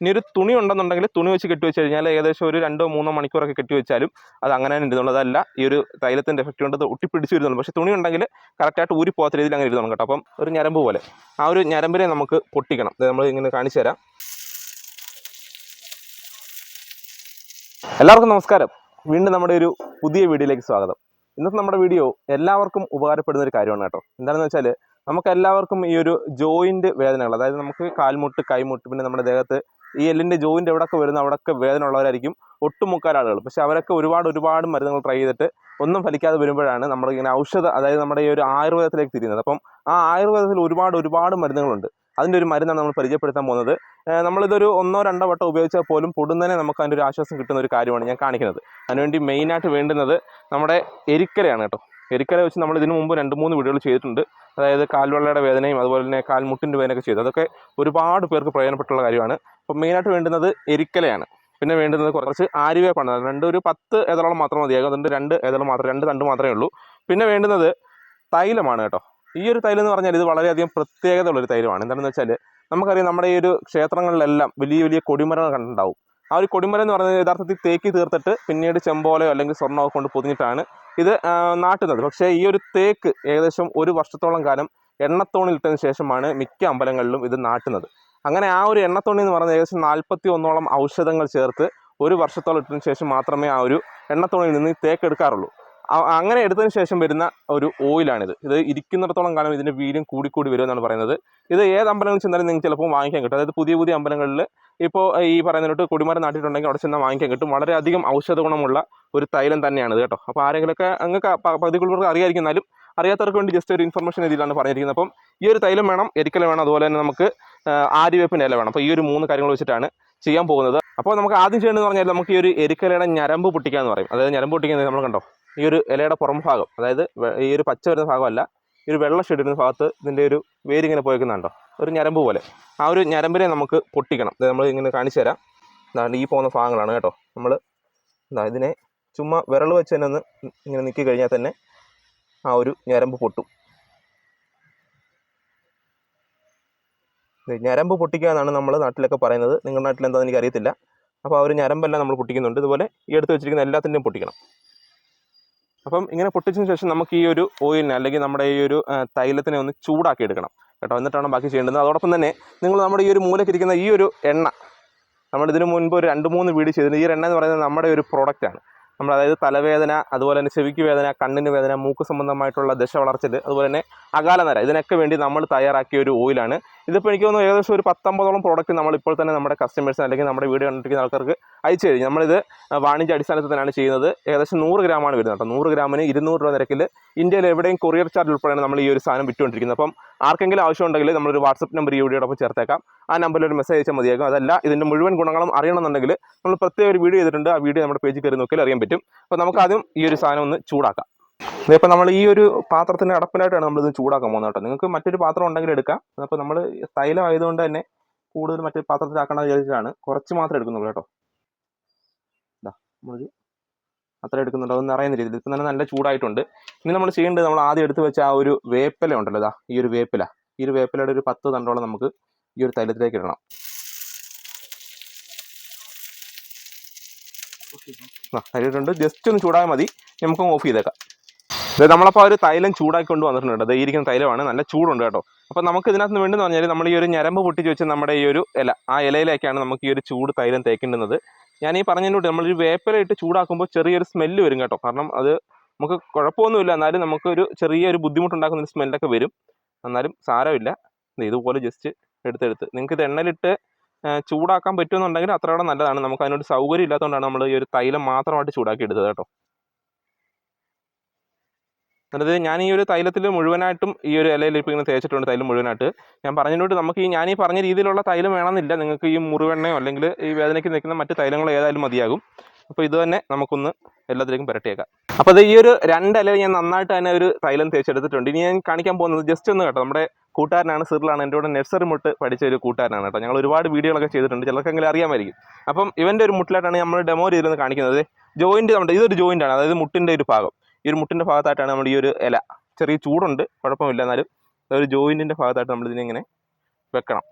ഇനി ഒരു തുണി ഉണ്ടെന്നുണ്ടെങ്കിൽ തുണി വെച്ച് കെട്ടി വെച്ച് കഴിഞ്ഞാൽ ഏകദേശം ഒരു രണ്ടോ മൂന്നോ മണിക്കൂറൊക്കെ കെട്ടി വെച്ചാലും അത് അങ്ങനെ തന്നെ ഇരുന്നുള്ളൂ ഈ ഒരു തൈലത്തിന്റെ എഫക്റ്റ് കൊണ്ട് അത് ഒട്ടിപ്പിടിച്ച് വരുന്നുള്ളൂ പക്ഷേ തുണി ഉണ്ടെങ്കിൽ കറക്റ്റായിട്ട് ഊരി പോകാത്ത രീതിയിൽ അങ്ങനെ ഇരുന്നു കേട്ടോ. അപ്പം ഒരു ഞരമ്പ് പോലെ. ആ ഒരു ഞരമ്പിനെ നമുക്ക് പൊട്ടിക്കണം. നമ്മൾ ഇങ്ങനെ കാണിച്ചു തരാം. എല്ലാവർക്കും നമസ്കാരം. വീണ്ടും നമ്മുടെ ഒരു പുതിയ വീഡിയോയിലേക്ക് സ്വാഗതം. ഇന്നത്തെ നമ്മുടെ വീഡിയോ എല്ലാവർക്കും ഉപകാരപ്പെടുന്ന ഒരു കാര്യമാണ് കേട്ടോ. എന്താണെന്ന് വെച്ചാൽ നമുക്ക് എല്ലാവർക്കും ഈ ഒരു ജോയിന്റ് വേദനകൾ അതായത് നമുക്ക് കാൽമുട്ട് കൈമുട്ട് പിന്നെ നമ്മുടെ ദേഹത്ത് ഈ എല്ലിന്റെ ജോയിന്റ് എവിടെയൊക്കെ വരുന്ന അവിടെയൊക്കെ വേദന ഉള്ളവരായിരിക്കും ഒട്ടുമുക്കാൽ ആളുകൾ. പക്ഷെ അവരൊക്കെ ഒരുപാട് ഒരുപാട് മരുന്നുകൾ ട്രൈ ചെയ്തിട്ട് ഒന്നും ഫലിക്കാതെ വരുമ്പോഴാണ് നമ്മൾ ഇങ്ങനെ ഔഷധ അതായത് നമ്മുടെ ഈ ഒരു ആയുർവേദത്തിലേക്ക് തിരിയുന്നത്. അപ്പം ആ ആയുർവേദത്തിൽ ഒരുപാട് ഒരുപാട് മരുന്നുകളുണ്ട്. അതിന്റെ ഒരു മരുന്നാണ് നമ്മൾ പരിചയപ്പെടുത്താൻ പോകുന്നത്. നമ്മളിതൊരു ഒന്നോ രണ്ടോ വട്ടം ഉപയോഗിച്ചാൽ പോലും പൊടുന്നതിനെ നമുക്ക് അതിന്റെ ഒരു ആശ്വാസം കിട്ടുന്ന ഒരു കാര്യമാണ് ഞാൻ കാണിക്കുന്നത്. അതിനുവേണ്ടി മെയിനായിട്ട് വേണ്ടുന്നത് നമ്മുടെ എരിക്കലയാണ് കേട്ടോ. എരിക്കല വെച്ച് നമ്മൾ ഇതിനു മുമ്പ് രണ്ട് മൂന്ന് വീഡിയോകൾ ചെയ്തിട്ടുണ്ട്. അതായത് കാൽവെള്ളയുടെ വേദനയും അതുപോലെ തന്നെ കാൽമുട്ടിന്റെ വേദനയൊക്കെ ചെയ്തു. അതൊക്കെ ഒരുപാട് പേർക്ക് പ്രയോജനപ്പെട്ടുള്ള കാര്യമാണ്. അപ്പോൾ മെയിനായിട്ട് വേണ്ടുന്നത് എരിക്കലയാണ്. പിന്നെ വേണ്ടുന്നത് കുറച്ച് ആര്യവേപ്പാണ്. രണ്ട് ഒരു പത്ത് ഏതളോളം മാത്രം മതിയാകും. അതുകൊണ്ട് രണ്ട് ഏതളം മാത്രം രണ്ട് തണ്ട് മാത്രമേ ഉള്ളൂ. പിന്നെ വേണ്ടുന്നത് തൈലമാണ് കേട്ടോ. ഈ ഒരു തൈലം എന്ന് പറഞ്ഞാൽ ഇത് വളരെയധികം പ്രത്യേകത ഉള്ളൊരു തൈലമാണ്. എന്താണെന്ന് വെച്ചാൽ നമുക്കറിയാം നമ്മുടെ ഈ ഒരു ക്ഷേത്രങ്ങളിലെല്ലാം വലിയ വലിയ കൊടിമരങ്ങൾ കണ്ടിട്ടുണ്ടാവും. ആ ഒരു കൊടിമരം എന്ന് പറയുന്നത് യഥാർത്ഥത്തിൽ തേക്കി തീർത്തിട്ട് പിന്നീട് ചെമ്പോലയോ അല്ലെങ്കിൽ സ്വർണമോ കൊണ്ട് പൊതിഞ്ഞിട്ടാണ്. ഇത് നാട്ടുന്നത്. പക്ഷേ ഈ ഒരു തേക്ക് ഏകദേശം ഒരു വർഷത്തോളം കാലം എണ്ണത്തോണിൽ ഇട്ടതിന് ശേഷമാണ് മിക്ക അമ്പലങ്ങളിലും ഇത് നാട്ടുന്നത്. അങ്ങനെ ആ ഒരു എണ്ണത്തോണി എന്ന് പറയുന്നത് ഏകദേശം നാൽപ്പത്തി ഒന്നോളം ഔഷധങ്ങൾ ചേർത്ത് ഒരു വർഷത്തോളം ഇട്ടതിന് ശേഷം മാത്രമേ ആ ഒരു എണ്ണത്തോണിയിൽ നിന്ന് തേക്ക് എടുക്കാറുള്ളൂ. അങ്ങനെ എടുത്തതിന് ശേഷം വരുന്ന ഒരു ഓയിലാണിത്. ഇത് ഇരിക്കുന്നിടത്തോളം കാലം ഇതിന്റെ വീര്യം കൂടിക്കൂടി വരുമെന്നാണ് പറയുന്നത്. ഇത് ഏത് അമ്പലങ്ങളിൽ ചെന്നാലും നിങ്ങൾക്ക് ചിലപ്പോൾ വാങ്ങിക്കാൻ കിട്ടും. അതായത് പുതിയ പുതിയ അമ്പലങ്ങളിൽ ഇപ്പോൾ ഈ പറയുന്നതിനോട്ട് കൊടിമരം നാട്ടിയിട്ടുണ്ടെങ്കിൽ അവിടെ ചെന്നാൽ വാങ്ങിക്കാൻ കിട്ടും. വളരെയധികം ഔഷധ ഗുണമുള്ള ഒരു തൈലം തന്നെയാണ് കേട്ടോ. അപ്പോൾ ആരെങ്കിലുമൊക്കെ നിങ്ങൾക്ക് പകുതിക്കുള്ളവർക്ക് അറിയായിരിക്കും. എന്നാലും അറിയാത്തവർക്ക് വേണ്ടി ജസ്റ്റ് ഒരു ഇൻഫർമേഷൻ രീതിയിലാണ് പറഞ്ഞിരിക്കുന്നത്. അപ്പം ഈ ഒരു തൈലം വേണം എരിക്കല വേണം അതുപോലെ തന്നെ നമുക്ക് ആര്യവേപ്പിന്റെ ഇല വേണം. അപ്പോൾ ഈ ഒരു മൂന്ന് കാര്യങ്ങൾ വെച്ചിട്ടാണ് ചെയ്യാൻ പോകുന്നത്. അപ്പോൾ നമുക്ക് ആദ്യം ചെയ്യേണ്ടതെന്ന് പറഞ്ഞാൽ നമുക്ക് ഈ ഒരു എരിക്കലയുടെ ഞരമ്പ് പൊട്ടിക്കുക എന്ന് പറയും. അതായത് ഞരമ്പ് പൊട്ടിക്കുന്നത് നമ്മൾ കണ്ടോ? ഈ ഒരു ഇലയുടെ പുറം ഭാഗം അതായത് ഈ ഒരു പച്ച വരുന്ന ഭാഗമല്ല. ഒരു വെള്ള വരുന്ന ഭാഗത്ത് ഇതിന്റെ ഒരു വേരിങ്ങനെ പോയേക്കുന്നുണ്ടോ? ഒരു ഞരമ്പ് പോലെ. ആ ഒരു ഞരമ്പിനെ നമുക്ക് പൊട്ടിക്കണം. നമ്മൾ ഇങ്ങനെ കാണിച്ചു തരാം. എന്താണ് ഈ പോകുന്ന ഭാഗങ്ങളാണ് കേട്ടോ. നമ്മൾ എന്താ ഇതിനെ ചുമ്മാ വിരൽ വെച്ച് തന്നെ ഒന്ന് ഇങ്ങനെ നിൽക്കി കഴിഞ്ഞാൽ തന്നെ ആ ഒരു ഞരമ്പ് പൊട്ടും. ഞരമ്പ് പൊട്ടിക്കുക എന്നാണ് നമ്മൾ നാട്ടിലൊക്കെ പറയുന്നത്. നിങ്ങളുടെ നാട്ടിൽ എന്താണെന്ന് എനിക്ക് അറിയത്തില്ല അപ്പോൾ ആ ഒരു ഞരമ്പെല്ലാം നമ്മൾ പൊട്ടിക്കുന്നുണ്ട്. ഇതുപോലെ ഈ എടുത്ത് വെച്ചിരിക്കുന്ന എല്ലാത്തിന്റെയും പൊട്ടിക്കണം. അപ്പം ഇങ്ങനെ പൊട്ടിച്ചതിന് ശേഷം നമുക്ക് ഈ ഒരു ഓയിലിനെ അല്ലെങ്കിൽ നമ്മുടെ ഈ ഒരു തൈലത്തിനെ ഒന്ന് ചൂടാക്കി എടുക്കണം കേട്ടോ. എന്നിട്ടാണ് ബാക്കി ചെയ്യേണ്ടത്. അതോടൊപ്പം തന്നെ നിങ്ങൾ നമ്മുടെ ഈ ഒരു മൂലക്കിരിക്കുന്ന ഈ ഒരു എണ്ണ നമ്മൾ ഇതിനു മുൻപ് ഒരു രണ്ട് മൂന്ന് വീട് ചെയ്തിട്ടുണ്ട് ഈ എണ്ണ എന്ന് പറയുന്നത് നമ്മുടെ ഒരു പ്രോഡക്റ്റാണ് നമ്മൾ അതായത് തലവേദന അതുപോലെ തന്നെ ചെവിക്ക് വേദന കണ്ണിന് വേദന മൂക്ക് സംബന്ധമായിട്ടുള്ള ദശ വളർച്ചൽ അതുപോലെ തന്നെ അകാലനര ഇതിനൊക്കെ വേണ്ടി നമ്മൾ തയ്യാറാക്കിയ ഒരു ഓയിലാണ് ഇതിപ്പോൾ എനിക്ക് തോന്നുന്നു ഏകദേശം ഒരു പത്തൊമ്പതോളം പ്രോഡക്റ്റ് നമ്മൾ ഇപ്പോൾ തന്നെ നമ്മുടെ കസ്റ്റമേഴ്സിന് അല്ലെങ്കിൽ നമ്മുടെ വീഡിയോ കണ്ടിരിക്കുന്ന ആൾക്കാർക്ക് അയച്ചു കഴിഞ്ഞു. നമ്മളിത് വാണിജ്യ അടിസ്ഥാനത്തിൽ തന്നെയാണ് ചെയ്യുന്നത്. ഏകദേശം നൂറ് ഗ്രാമാണ് വരുന്നത് കേട്ടോ. നൂറ് ഗ്രാമിന് ഇരുന്നൂറ് രൂപ നിരക്കിൽ ഇന്ത്യയിൽ എവിടെയും കൊറിയർ ചാർജ് ഉൾപ്പെടെയാണ് നമ്മൾ ഈ ഒരു സാധനം വിറ്റുകൊണ്ടിരിക്കുന്നത്. അപ്പം ആർക്കെങ്കിലും ആവശ്യം ആവശ്യമുണ്ടെങ്കിൽ നമ്മളൊരു വാട്സപ്പ് നമ്പർ ഈ വീഡിയോടൊപ്പം ചേർത്തേക്കാം. ആ നമ്പറിൽ ഒരു മെസ്സേജ് അയച്ചാൽ മതിയാകും. അതല്ല ഇതിന്റെ മുഴുവൻ ഗുണങ്ങളും അറിയണമെന്നുണ്ടെങ്കിൽ നമ്മൾ പ്രത്യേക ഒരു വീഡിയോ ചെയ്തിട്ടുണ്ട്. ആ വീഡിയോ നമ്മുടെ പേജിൽ കയറി നോക്കിയാൽ അറിയാൻ പറ്റും. അപ്പോൾ നമുക്ക് ആദ്യം ഈ ഒരു സാധനം ഒന്ന് ചൂടാക്കാം. ഇതിപ്പോൾ നമ്മൾ ഈ ഒരു പാത്രത്തിന്റെ അടപ്പിലായിട്ടാണ് നമ്മളിത് ചൂടാക്കാൻ പോകുന്നത് കേട്ടോ. നിങ്ങൾക്ക് മറ്റൊരു പാത്രം ഉണ്ടെങ്കിൽ എടുക്കാം. അപ്പോൾ നമ്മൾ തൈലം ആയതുകൊണ്ട് തന്നെ കൂടുതൽ മറ്റൊരു പാത്രത്തിലാക്കണം വിചാരിച്ചിട്ടാണ് കുറച്ച് മാത്രമേ എടുക്കുന്നുള്ളൂ കേട്ടോ. ഇതാ നമ്മളൊരു അത്ര എടുക്കുന്നുണ്ട്. അതൊന്നും അറിയുന്ന രീതിയിൽ. ഇപ്പം തന്നെ നല്ല ചൂടായിട്ടുണ്ട്. ഇനി നമ്മൾ ചെയ്യേണ്ടത് നമ്മൾ ആദ്യം എടുത്ത് വെച്ച ആ ഒരു വേപ്പില ഉണ്ടല്ലോ. ഇതാ ഈ ഒരു വേപ്പില. ഈ ഒരു വേപ്പിലയുടെ ഒരു പത്ത് തണ്ടോളം നമുക്ക് ഈ ഒരു തൈലത്തിലേക്ക് ഇടണം. ആ തൈലിട്ടുണ്ട് ജസ്റ്റ് ഒന്ന് ചൂടായാൽ മതി. നമുക്ക് ഓഫ് ചെയ്തേക്കാം. ഇത് നമ്മളപ്പോൾ ഒരു തൈലം ചൂടാക്കി കൊണ്ട് വന്നിട്ടുണ്ട് അത് ഇരിക്കുന്ന തൈലമാണ്. നല്ല ചൂടുണ്ട് കേട്ടോ. അപ്പോൾ നമുക്ക് ഇതിനകത്ത് വേണ്ടെന്ന് പറഞ്ഞാൽ നമ്മൾ ഈ ഒരു ഞരമ്പ് പൊട്ടിച്ച് വെച്ച് നമ്മുടെ ഈ ഒരു ഇല ആ ഇലയിലേക്കാണ് നമുക്ക് ഈ ഒരു ചൂട് തൈലം തേക്കേണ്ടുന്നത്. ഞാൻ ഈ പറഞ്ഞതിനോട്ട് നമ്മളൊരു വേപ്പില ഇട്ട് ചൂടാക്കുമ്പോൾ ചെറിയൊരു സ്മെല്ല് വരും കേട്ടോ. കാരണം അത് നമുക്ക് കുഴപ്പമൊന്നുമില്ല. എന്നാലും നമുക്കൊരു ചെറിയൊരു ബുദ്ധിമുട്ടുണ്ടാക്കുന്ന ഒരു സ്മെല്ലൊക്കെ വരും. എന്നാലും സാരമില്ല. ഇതുപോലെ ജസ്റ്റ് എടുത്തെടുത്ത്. നിങ്ങൾക്ക് ഇത് എണ്ണയിലിട്ട് ചൂടാക്കാൻ പറ്റുമെന്നുണ്ടെങ്കിൽ അത്രയോടെ നല്ലതാണ്. നമുക്ക് അതിനൊരു സൗകര്യം ഇല്ലാത്തതുകൊണ്ടാണ് നമ്മൾ ഈ ഒരു തൈലം മാത്രമായിട്ട് ചൂടാക്കി എടുത്തത് കേട്ടോ. എന്നിട്ട് ഞാൻ ഈ ഒരു തൈലത്തിൽ മുഴുവനായിട്ടും ഈ ഒരു ഇലയിൽ ഇപ്പോൾ ഇങ്ങനെ തേച്ചിട്ടുണ്ട് തൈലം മുഴുവനായിട്ട്. ഞാൻ പറഞ്ഞിട്ടുണ്ട് നമുക്ക് ഈ ഞാൻ ഈ പറഞ്ഞ രീതിയിലുള്ള തൈലം വേണമെന്നില്ല. നിങ്ങൾക്ക് ഈ മുറിവെണ്ണയോ അല്ലെങ്കിൽ ഈ വേദനയ്ക്ക് നിൽക്കുന്ന മറ്റ് തൈലങ്ങളോ ഏതായാലും മതിയാകും. അപ്പോൾ ഇത് തന്നെ നമുക്കൊന്ന് എല്ലാത്തിലേക്കും പുരട്ടിയേക്കാം. അപ്പോൾ ഈ ഒരു രണ്ട് ഇലയിൽ ഞാൻ നന്നായിട്ട് തന്നെ ഒരു തൈലം തേച്ചെടുത്തിട്ടുണ്ട്. ഇനി ഞാൻ കാണിക്കാൻ പോകുന്നത് ജസ്റ്റ് ഒന്ന് കേട്ടോ. നമ്മുടെ കൂട്ടുകാരനാണ് സിറിലാണ്. എന്റെ കൂടെ നഴ്സറി മുട്ട് പഠിച്ച ഒരു കൂട്ടുകാരനാണ് കേട്ടോ. ഞങ്ങൾ ഒരുപാട് വീഡിയോകളൊക്കെ ചെയ്തിട്ടുണ്ട്. ചിലർക്കെങ്കിലും അറിയാമായിരിക്കും. അപ്പം ഇവന്റെ ഒരു മുട്ടിലായിട്ടാണ് നമ്മൾ ഡെമോ ചെയ്തിരുന്ന് കാണിക്കുന്നത്. ജോയിന്റ് നമ്മുടെ ഇതൊരു ജോയിന്റ് ആണ്. അതായത് മുട്ടിന്റെ ഒരു ഭാഗം. ഈ ഒരു മുട്ടിന്റെ ഭാഗത്തായിട്ടാണ് നമ്മൾ ഈ ഒരു ഇല. ചെറിയ ചൂടുണ്ട് കുഴപ്പമില്ല. എന്നാലും ഒരു ജോയിന്റിന്റെ ഭാഗത്തായിട്ട് നമ്മൾ ഇതിനെ ഇങ്ങനെ വെക്കണം.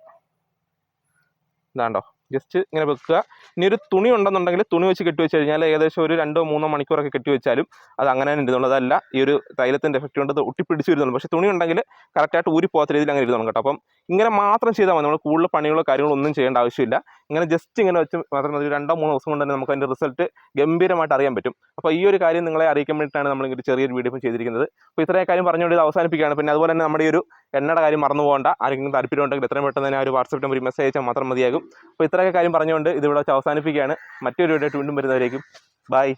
ഇതാണ്ടോ? ജസ്റ്റ് ഇങ്ങനെ വെക്കുക. ഇനി ഒരു തുണി ഉണ്ടെന്നുണ്ടെങ്കിൽ തുണി വെച്ച് കെട്ടി വെച്ച് കഴിഞ്ഞാൽ ഏകദേശം ഒരു രണ്ടോ മൂന്നോ മണിക്കൂറൊക്കെ കെട്ടി വെച്ചാലും അത് അങ്ങനെ തന്നെ ഇരുന്നുള്ളൂ അതല്ല ഈ ഒരു തൈലത്തിന്റെ എഫക്റ്റ് കൊണ്ട് ഒട്ടിപ്പിടിച്ച് വരുന്നുള്ളൂ പക്ഷേ തുണി ഉണ്ടെങ്കിൽ കറക്റ്റായിട്ട് ഊരി പോകാത്ത രീതിയിൽ അങ്ങനെ ഇരുന്നു കേട്ടോ. അപ്പം ഇങ്ങനെ മാത്രം ചെയ്താൽ മതി. നമ്മൾ കൂടുതൽ പണികളോ കാര്യങ്ങളോ ഒന്നും ചെയ്യേണ്ട ആവശ്യമില്ല. ഇങ്ങനെ ജസ്റ്റ് ഇങ്ങനെ വെച്ച് മാത്രം മതി. ഒരു രണ്ടോ മൂന്നോ ദിവസം കൊണ്ട് തന്നെ നമുക്ക് അതിന്റെ റിസൾട്ട് ഗംഭീരമായിട്ട് അറിയാൻ പറ്റും. അപ്പോൾ ഈ ഒരു കാര്യം നിങ്ങളെ അറിയിക്കാൻ വേണ്ടിയിട്ടാണ് നമ്മൾ ഇങ്ങനെ ചെറിയൊരു വീഡിയോ ചെയ്തിരിക്കുന്നത്. അപ്പോൾ ഇത്രയും കാര്യം പറഞ്ഞുകൊണ്ട് ഇത് അവസാനിപ്പിക്കുകയാണ്. പിന്നെ അതുപോലെ തന്നെ നമ്മുടെ ഈ ഒരു എണ്ണയുടെ കാര്യം മറന്നു പോകേണ്ട. ആരെങ്കിലും താല്പര്യം ഉണ്ടെങ്കിൽ എത്രയും പെട്ടെന്ന് തന്നെ ആ ഒരു വാട്സപ്പ് നമ്പർ മെസ്സേജ് അയച്ചാൽ മാത്രം മതിയാകും. അപ്പോൾ ഇത്രയൊക്കെ കാര്യം പറഞ്ഞുകൊണ്ട് ഇതിവിടെ വെച്ച് അവസാനിപ്പിക്കുകയാണ്. മറ്റൊരു വീഡിയോ വീണ്ടും വരുന്നവരേക്കും. ബൈ